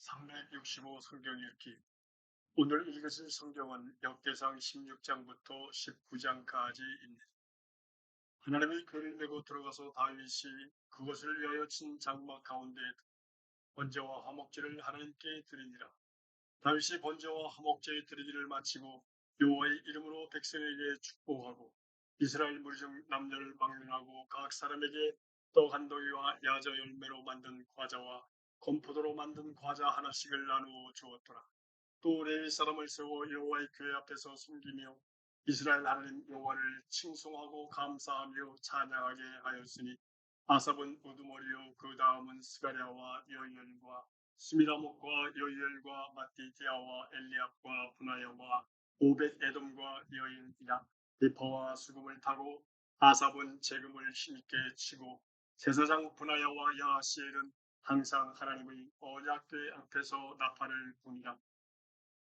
365 성경 읽기 오늘 읽으실 성경은 역대상 16장부터 19장까지입니다. 하나님이 그를 메고 들어가서 다윗이 그것을 위하여 친 장막 가운데 번제와 화목제를 하나님께 드리니라. 다윗이 번제와 화목제 드리기를 마치고 여호와의 이름으로 백성에게 축복하고 이스라엘 무리 중 남녀를 막론하고 각 사람에게 떡한 덩이와 야자 열매로 만든 과자와 건포도로 만든 과자 하나씩을 나누어 주었더라. 또 레위 사람을 세워 여호와의 교회 앞에서 숨기며 이스라엘 하나님 여호와를 칭송하고 감사하며 찬양하게 하였으니 아삽은 우두머리요 그 다음은 스가랴와 여이엘과 스미라목과 여이엘과 마띠디아와 엘리압과 분하야와 오벳 에돔과 여인이라 리퍼와 수금을 타고 아삽은 재금을 힘있게 치고 제사장 분하야와 야시엘은 항상 하나님의 언약궤 앞에서 나팔을 부니라.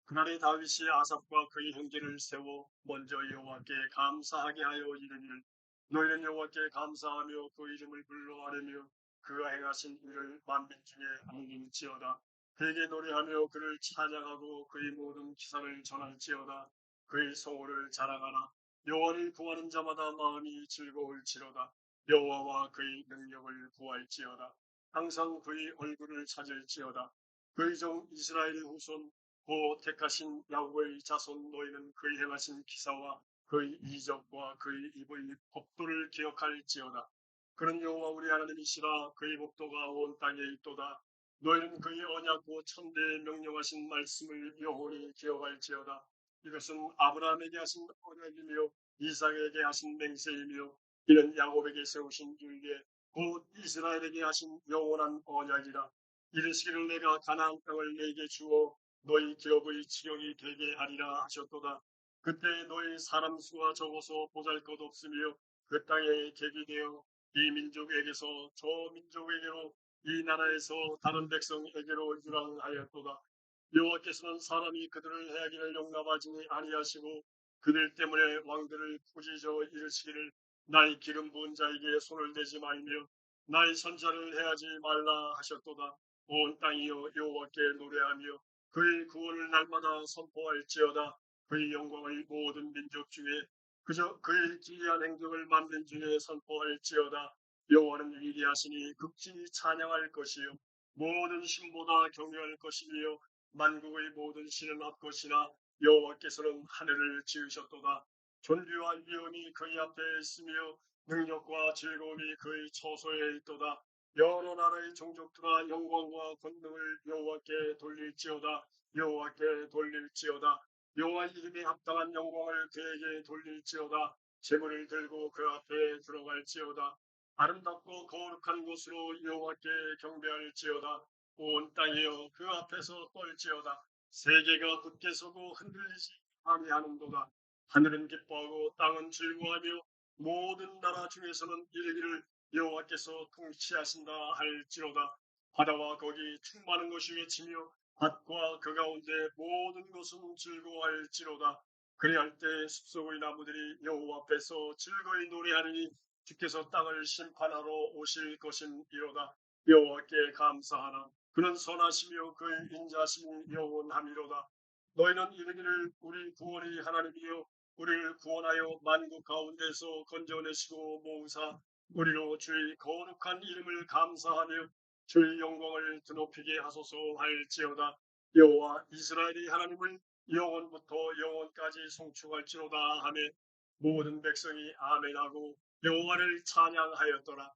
그날에 다윗이 아삽과 그의 형제를 세워 먼저 여호와께 감사하게 하여 이르기를 너희는 여호와께 감사하며 그 이름을 불러 아뢰며 그가 행하신 일을 만민 중에 알림지어다. 그에게 노래하며 그를 찬양하고 그의 모든 기사를 전할지어다. 그의 성호를 자랑하라. 여호와를 구하는 자마다 마음이 즐거울지로다. 여호와와 그의 능력을 구할지어다. 항상 그의 얼굴을 찾을지어다. 그의 종 이스라엘의 후손 고 택하신 야곱의 자손 너희는 그의 행하신 기사와 그의 이적과 그의 입의 법도를 기억할지어다. 그는 여호와 우리 하나님이시라 그의 법도가 온 땅에 있도다. 너희는 그의 언약고 천대에 명령하신 말씀을 영원히 기억할지어다. 이것은 아브라함에게 하신 언약이며 이삭에게 하신 맹세이며 이는 야곱에게 세우신 율례 곧 이스라엘에게 하신 영원한 언약이라. 이르시기를 내가 가나안 땅을 내게 주어 너희 기업의 지경이 되게 하리라 하셨도다. 그때 너희 사람 수가 적어서 보잘 것 없으며 그 땅에 객이 되어 이 민족에게서 저 민족에게로 이 나라에서 다른 백성에게로 유랑하였도다. 여호와께서는 사람이 그들을 해하기를 용납하지 아니하시고 그들 때문에 왕들을 꾸짖어 이르시기를 나의 기름 부은 자에게 손을 대지 말며 나의 선자를 해하지 말라 하셨도다. 온 땅이여 여호와께 노래하며 그의 구원을 날마다 선포할지어다. 그의 영광을 모든 민족 중에 그저 그의 기이한 행동을 만든 중에 선포할지어다. 여호와는 위대하시니 극진히 찬양할 것이요 모든 신보다 경외할 것이며 만국의 모든 신은 앞것이나 여호와께서는 하늘을 지으셨도다. 존귀와 위엄이 그의 앞에 있으며 능력과 즐거움이 그의 처소에 있도다. 여러 나라의 종족들아 영광과 권능을 여호와께 돌릴지어다. 여호와께 돌릴지어다. 여호와 이름에 합당한 영광을 그에게 돌릴지어다. 재물을 들고 그 앞에 들어갈지어다. 아름답고 거룩한 곳으로 여호와께 경배할지어다. 온 땅이여 그 앞에서 떨지어다. 세계가 굳게 서고 흔들리지 아니하는도다. 하늘은 기뻐하고 땅은 즐거워하며 모든 나라 중에서는 이르기를 여호와께서 통치하신다 할지로다. 바다와 거기 충만한 것이 외치며 밭과 그 가운데 모든 것은 즐거워할지로다. 그리할 때 숲속의 나무들이 여호와 앞에서 즐거이 노래하느니 주께서 땅을 심판하러 오실 것임이로다. 여호와께 감사하라. 그는 선하시며 그의 인자심이 영원함이로다. 너희는 이르기를 우리 구원이 하나님이여 우리를 구원하여 만국 가운데서 건져내시고 모으사 우리로 주의 거룩한 이름을 감사하며 주의 영광을 드높이게 하소서 할지어다. 여호와 이스라엘의 하나님을 영원부터 영원까지 송축할지로다 하며 모든 백성이 아멘하고 여호와를 찬양하였더라.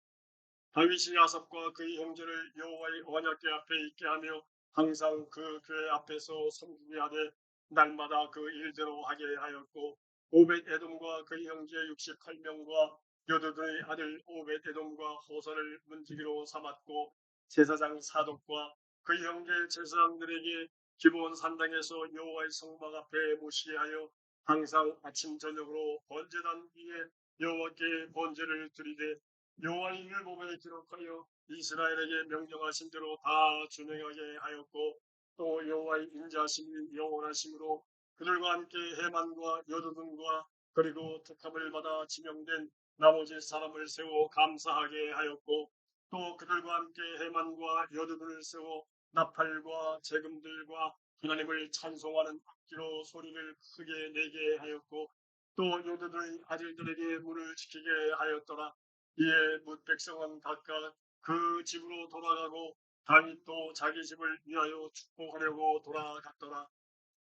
다윗이 아삽과 그의 형제를 여호와의 언약궤 앞에 있게 하며 항상 그 교회 앞에서 섬기게 하되 날마다 그 일대로 하게 하였고 오벳 에돔과 그의 형제 68명과 여도들의 아들 오벳 에돔과 호선을 문지기로 삼았고 제사장 사독과 그의 형제 제사장들에게 기본 산당에서 여호와의 성막 앞에 모시하여 항상 아침 저녁으로 번제단 위에 여호와께 번제를 드리되 여호와의 율법에 기록하여 이스라엘에게 명령하신 대로 다 준행하게 하였고 또 여호와의 인자심이 영원하심으로 그들과 함께 해만과 여두둔과 그리고 특함을 받아 지명된 나머지 사람을 세워 감사하게 하였고 또 그들과 함께 해만과 여두둔을 세워 나팔과 재금들과 하나님을 찬송하는 악기로 소리를 크게 내게 하였고 또 유대들의 아들들에게 문을 지키게 하였더라. 이에 뭇 백성은 각각 그 집으로 돌아가고 다윗도 자기 집을 위하여 축복하려고 돌아갔더라.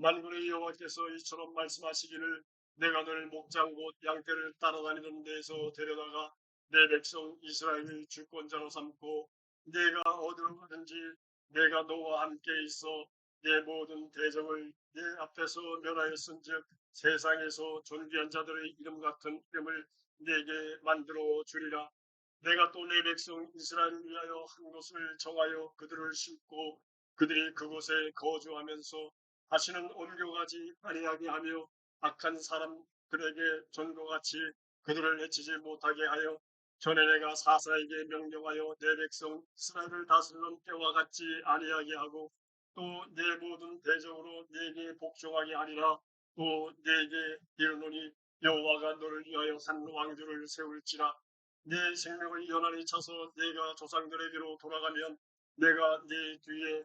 만군의 여호와께서 이처럼 말씀하시기를 내가 너를 목장 곧 양떼를 따라다니는 데에서 데려다가 내 백성 이스라엘을 주권자로 삼고 내가 어디로 가든지 내가 너와 함께 있어 내 모든 대적을 내 앞에서 멸하였은즉 세상에서 존귀한 자들의 이름 같은 이름을 내게 만들어 주리라. 내가 또 내 백성 이스라엘을 위하여 한 곳을 정하여 그들을 심고 그들이 그곳에 거주하면서 다시는 옮겨가지 아니하게 하며 악한 사람들에게 전과같이 그들을 해치지 못하게 하여 전에 내가 사사에게 명령하여 내 백성 이스라엘을 다스리는 때와 같지 아니하게 하고 또 내 모든 대적으로 내게 복종하게 하리라. 또 내게 이르노니 여호와가 너를 위하여 산 왕조를 세울지라. 내 생명을 연한히 차서 내가 조상들에게로 돌아가면 내가 네 뒤에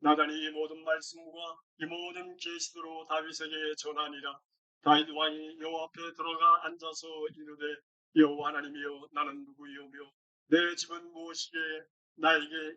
나단이 이 모든 말씀과 이 모든 계시도로 다윗에게 전하니라. 다윗 왕이 여호와 앞에 들어가 앉아서 이르되 여호와 하나님이여 나는 누구이오며 내 집은 무엇이게 나에게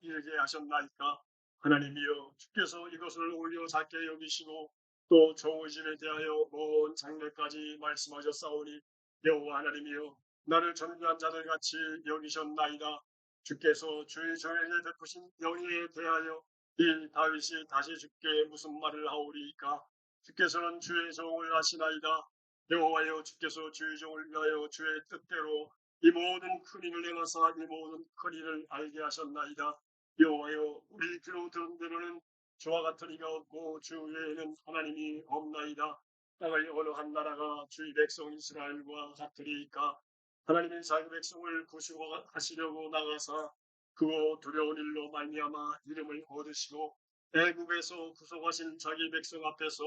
이르게 하셨나이까? 하나님이여 주께서 이것을 올려 작게 여기시고 또 종의 집에 대하여 먼 장래까지 말씀하셨사오니 여호와 하나님이여 나를 존귀한 자들 같이 여기셨나이다. 주께서 주의 종에게 베푸신 영예에 대하여 이 다윗이 다시 주께 무슨 말을 하오리이까? 주께서는 주의 종을 아시나이다. 여호와여 주께서 주의 종을 위하여 주의 뜻대로 이 모든 큰 일을 행하사 이 모든 큰 일을 알게 하셨나이다. 여호와여 우리 귀로 들은 대로는 주와 같은 이가 없고 주 외에는 하나님이 없나이다. 땅의 어느 한 나라가 주의 백성 이스라엘과 같으리이까? 하나님이 자기 백성을 구속하시려고 나가사 그거 두려운 일로 말미암아 이름을 얻으시고 애국에서 구속하신 자기 백성 앞에서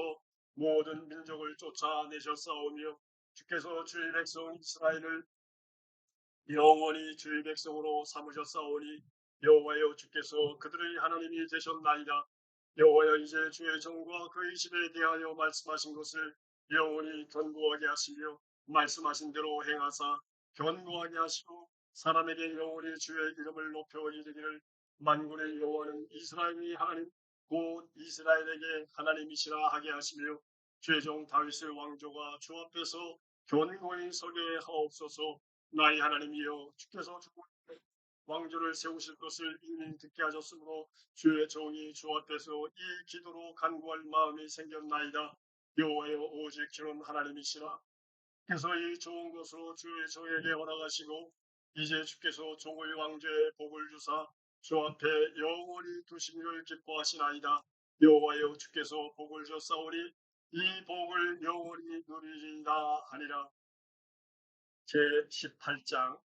모든 민족을 쫓아내셨사오며 주께서 주의 백성 이스라엘을 영원히 주의 백성으로 삼으셨사오니 여호와여 주께서 그들의 하나님이 되셨나이다. 여호와여 이제 주의 정과 그의 집에 대하여 말씀하신 것을 영원히 견고하게 하시며 말씀하신 대로 행하사 견고하게 하시고 사람에게 영원히 주의 이름을 높여 이르기를 만군의 여호와는 이스라엘의 하나님 곧 이스라엘에게 하나님이시라 하게 하시며 죄종 다윗의 왕조가 주 앞에서 견고히 서게 하옵소서. 나의 하나님이여 주께서 주의 왕조를 세우실 것을 이미 듣게 하셨으므로 주의 종이 주 앞에서 이 기도로 간구할 마음이 생겼나이다. 여호와여 오직 주는 하나님이시라. 그래서 이 좋은 것으로 주의 종에게 허락하시고 이제 주께서 종의 왕조에 복을 주사 주 앞에 영원히 두심을 기뻐하시나이다. 여호와여 주께서 복을 주사오니 이 복을 영원히 누리리라 하니라. 제 18장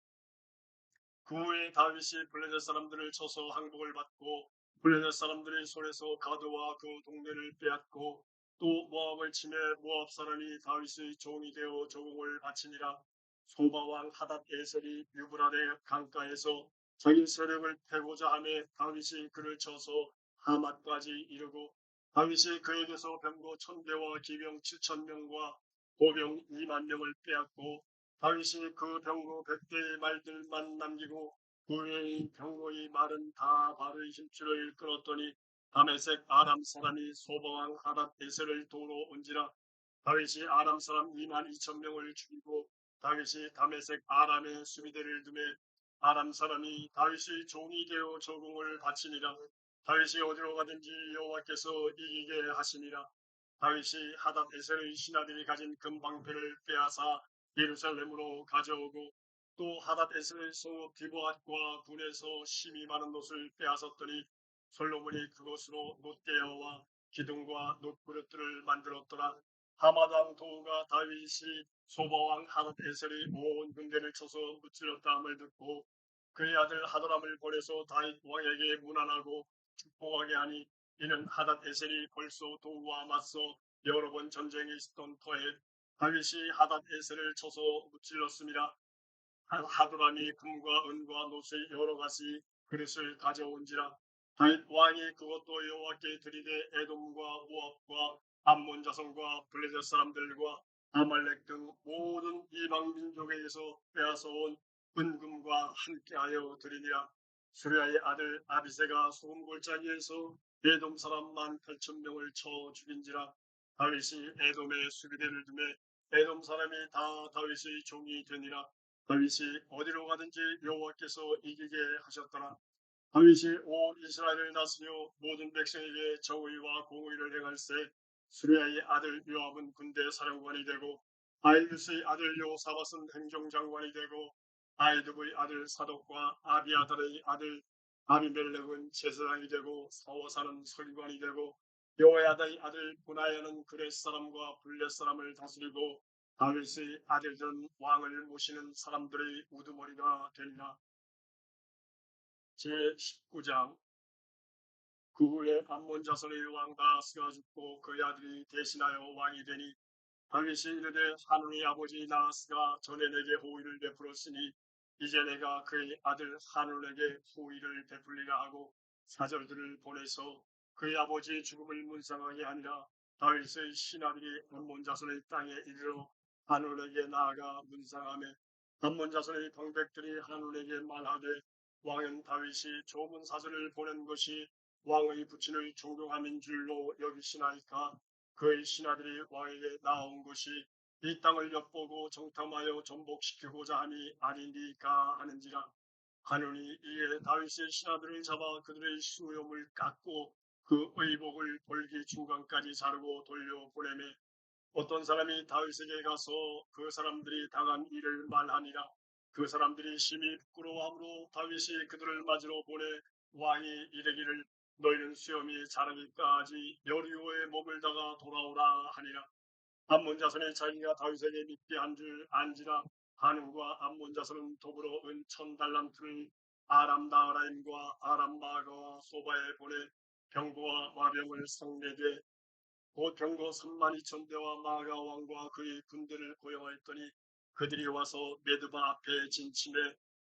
그 후에 다윗이 블레셋 사람들을 쳐서 항복을 받고 블레셋 사람들의 손에서 가드와 그 동네를 빼앗고 또 모압을 침해 모압 사람이 다윗의 종이 되어 조공을 바치니라 소바 왕 하닷 에셀이 유브라데 강가에서 자기 세력을 패고자 하며 다윗이 그를 쳐서 하맛까지 이르고 다윗이 그에게서 병거 천대와 기병 칠천 명과 보병 이만 명을 빼앗고 다윗이 그 병거 백대의 말들만 남기고 그 외의 병거의 말은 다 발의 힘줄을 끊었더니 다메색 아람 사람이 소바왕 하닷 에셀을 도로 온지라 다윗이 아람 사람 2만 2천 명을 죽이고 다윗이 다메색 아람의 수비대를 두매 아람 사람이 다윗의 종이 되어 조공을 바치니라. 다윗이 어디로 가든지 여호와께서 이기게 하시니라. 다윗이 하닷 에셀의 신하들이 가진 금방패를 빼앗아 예루살렘으로 가져오고 또 하닷 에셀에서 디보앗과 군에서 심이 많은 옷을 빼앗았더니 솔로몬이 그것으로 놋대야와 기둥과 놋그릇들을 만들었더라. 하마당 도우가 다윗이 소바왕 에셀이 온 군대를 쳐서 무찔렀다 함을 듣고 그의 아들 하도람을 보내서 다윗 왕에게 문안하고 축복하게 하니 이는 하닷 에셀이 벌써 도우와 맞서 여러 번 전쟁이 있었던 터에 다윗이 하닷 에셀을 쳐서 무찔렀습니다. 하도람이 금과 은과 노수의 여러 가지 그릇을 가져온지라 다윗 왕이 그것도 여호와께 드리되 에돔과 모압과 암몬 자손과 블레셋 사람들과 아말렉 등 모든 이방 민족에게서 빼앗아온 은금과 함께하여 드리니라. 수리아의 아들 아비세가 소금 골짜기에서 에돔 사람 만 8천 명을 쳐 죽인지라. 다윗이 에돔의 수비대를 두매 에돔 사람이 다 다윗의 종이 되니라. 다윗이 어디로 가든지 여호와께서 이기게 하셨더라. 다윗이 온 이스라엘을 다스려 모든 백성에게 정의와 공의를 행할세 수리아의 아들 요압은 군대 사령관이 되고 아이루스의 아들 요사밧은 행정장관이 되고 아이드의 아들 사독과 아비아달의 아들 아비멜렉은 제사장이 되고 사워사는 설관이 되고 여호야다의 아들 분하야는 그렛 사람과 블렛 사람을 다스리고 다윗의 아들들은 왕을 모시는 사람들의 우두머리가 되리라. 제19장 그 후에 암몬 자손의 왕 다스가 죽고 그의 아들이 대신하여 왕이 되니 다윗이 이르되 하누의 아버지 나스가 전에 내게 호의를 베풀었으니 이제 내가 그의 아들 하눌에게 호의를 베풀리라 하고 사절들을 보내서 그의 아버지의 죽음을 문상하게 하니라. 다윗의 신하들이 암몬 자손의 땅에 이르러 하눌에게 나아가 문상하며 암몬 자손의 방백들이 하눌에게 말하되 왕은 다윗이 조문 사절을 보낸 것이 왕의 부친을 존경함인 줄로 여기시나이까? 그의 신하들이 왕에게 나온 것이 이 땅을 엿보고 정탐하여 전복시키고자 하니 아니니까 하는지라. 하느니 이에 다윗의 신하들을 잡아 그들의 수염을 깎고 그 의복을 벌기 중간까지 자르고 돌려보내매. 어떤 사람이 다윗에게 가서 그 사람들이 당한 일을 말하니라. 그 사람들이 심히 부끄러워함으로 다윗이 그들을 맞으러 보내 왕이 이르기를 너희는 수염이 자라기까지 여리오에 머물다가 돌아오라 하니라. 암몬 자손의 자기가 다윗에게 믿게 한 줄 안지라 하는과 암몬 자손은 더불어 은천 달란트를 아람 나아라임과 아람 마가와 소바에 보내 병거와 마병을 상대되 곧 병거 3만 2천 대와 마가 왕과 그의 군대를 고용하였더니 그들이 와서 메드바 앞에 진침해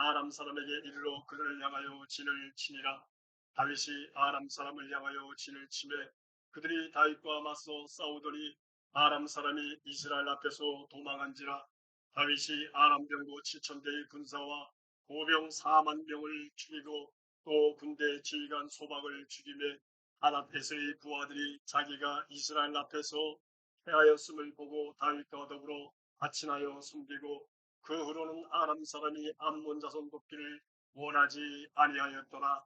아람 사람에게 이르러 그들을 향하여 진을 치니라. 다윗이 아람 사람을 향하여 진을 치매 그들이 다윗과 맞서 싸우더니 아람 사람이 이스라엘 앞에서 도망한지라. 다윗이 아람 병거 7천 대의 군사와 보병 4만 명을 죽이고 또 군대 지휘관 소박을 죽임에 하닷에서의 부하들이 자기가 이스라엘 앞에서 패하였음을 보고 다윗과 더불어 아친하여 숨기고 그 후로는 아람 사람이 암몬 자손 돕기를 원하지 아니하였더라.